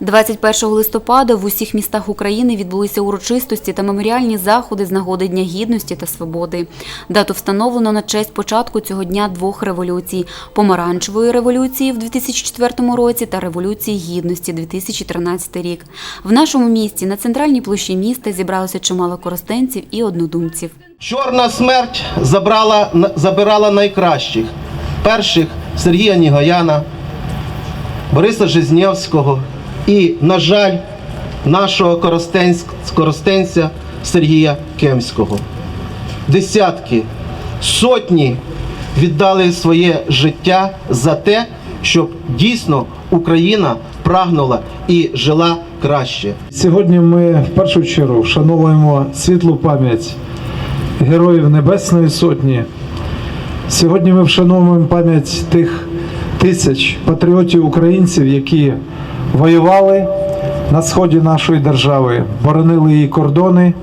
21 листопада в усіх містах України відбулися урочистості та меморіальні заходи з нагоди Дня Гідності та Свободи. Дату встановлено на честь початку цього дня двох революцій: помаранчевої революції в 2004 році та революції гідності 2013 рік. В нашому місті на центральній площі міста зібралося чимало коростенців і однодумців. Чорна смерть забрала, забирала найкращих. Перших Сергія Нігояна, Бориса Жизнєвського і, на жаль, нашого коростенця Сергія Кемського. Десятки, сотні віддали своє життя за те, щоб дійсно Україна прагнула і жила краще. Сьогодні ми в першу чергу вшановуємо світлу пам'ять героїв Небесної Сотні. Сьогодні ми вшановуємо пам'ять тих тисяч патріотів українців, які воювали на сході нашої держави, боронили її кордони,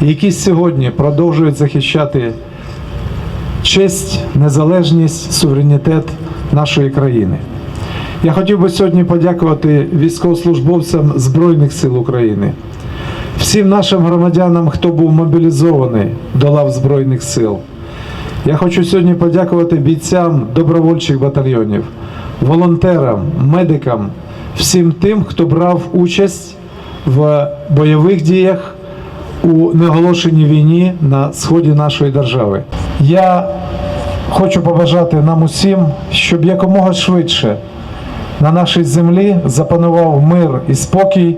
які сьогодні продовжують захищати честь, незалежність, суверенітет нашої країни. Я хотів би сьогодні подякувати військовослужбовцям Збройних сил України, всім нашим громадянам, хто був мобілізований до лав Збройних сил. Я хочу сьогодні подякувати бійцям добровольчих батальйонів, волонтерам, медикам, всім тим, хто брав участь в бойових діях у неголошеній війні на сході нашої держави. Я хочу побажати нам усім, щоб якомога швидше на нашій землі запанував мир і спокій.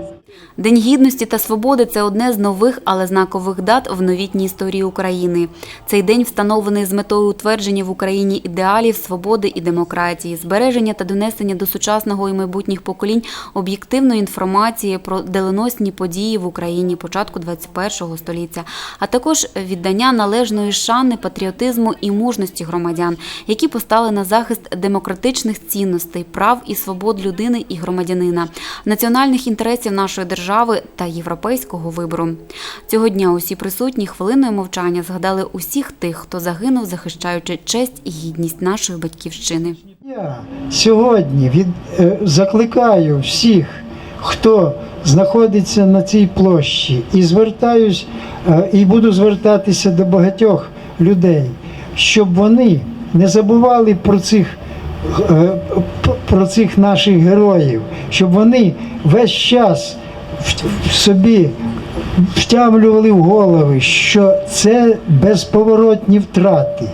День гідності та свободи це одне з нових, але знакових дат в новітній історії України. Цей день встановлений з метою утвердження в Україні ідеалів свободи і демократії, збереження та донесення до сучасного і майбутніх поколінь об'єктивної інформації про доленосні події в Україні початку 21 століття, а також віддання належної шани, патріотизму і мужності громадян, які постали на захист демократичних цінностей, прав і свобод людини і громадянина, національних інтересів нашої держави та європейського вибору. Цього дня усі присутні хвилиною мовчання згадали усіх тих, хто загинув, захищаючи честь і гідність нашої батьківщини. Я сьогодні від, е, закликаю всіх, хто знаходиться на цій площі, і звертаюсь, е, і буду звертатися до багатьох людей, щоб вони не забували про цих, е, про цих наших героїв, щоб вони весь час собі втямлювали в голови, що це безповоротні втрати,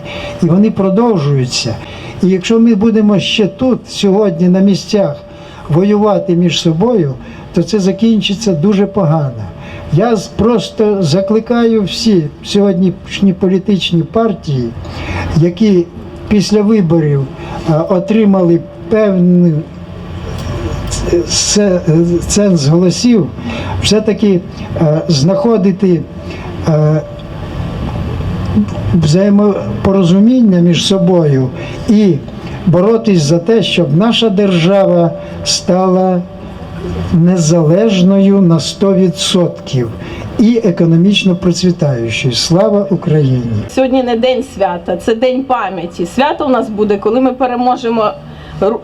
і вони продовжуються. І якщо ми будемо ще тут, сьогодні, на місцях, воювати між собою, то це закінчиться дуже погано. Я просто закликаю всі сьогоднішні політичні партії, які після виборів отримали певну ценз голосів, все-таки е, знаходити е, взаємопорозуміння між собою і боротись за те, щоб наша держава стала незалежною на 100% і економічно процвітаючою. Слава Україні! Сьогодні не день свята, це день пам'яті. Свято у нас буде, коли ми переможемо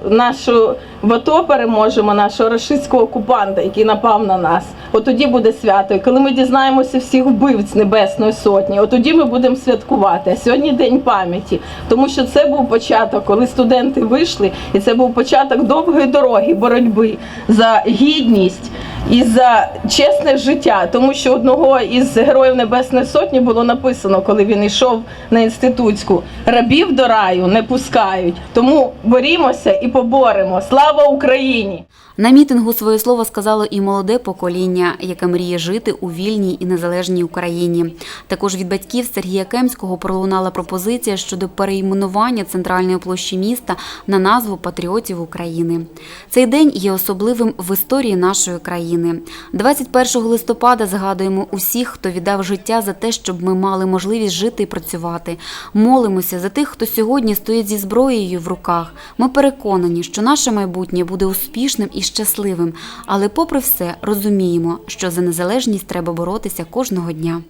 нашу в АТО переможемо нашого рашистського окупанта, який напав на нас. От тоді буде свято. І коли ми дізнаємося всіх вбивць Небесної Сотні, от тоді ми будемо святкувати. А сьогодні день пам'яті, тому що це був початок, коли студенти вийшли, і це був початок довгої дороги боротьби за гідність і за чесне життя, тому що одного із героїв Небесної Сотні було написано, коли він йшов на інститутську: рабів до раю не пускають. Тому борімося і поборемо. Слава Україні! На мітингу своє слово сказало і молоде покоління, яке мріє жити у вільній і незалежній Україні. Також від батьків Сергія Кемського пролунала пропозиція щодо перейменування центральної площі міста на назву Патріотів України. Цей день є особливим в історії нашої країни. 21 листопада згадуємо усіх, хто віддав життя за те, щоб ми мали можливість жити і працювати. Молимося за тих, хто сьогодні стоїть зі зброєю в руках. Ми переконані, що наше майбутнє буде успішним і щасливим, але попри все розуміємо, що за незалежність треба боротися кожного дня.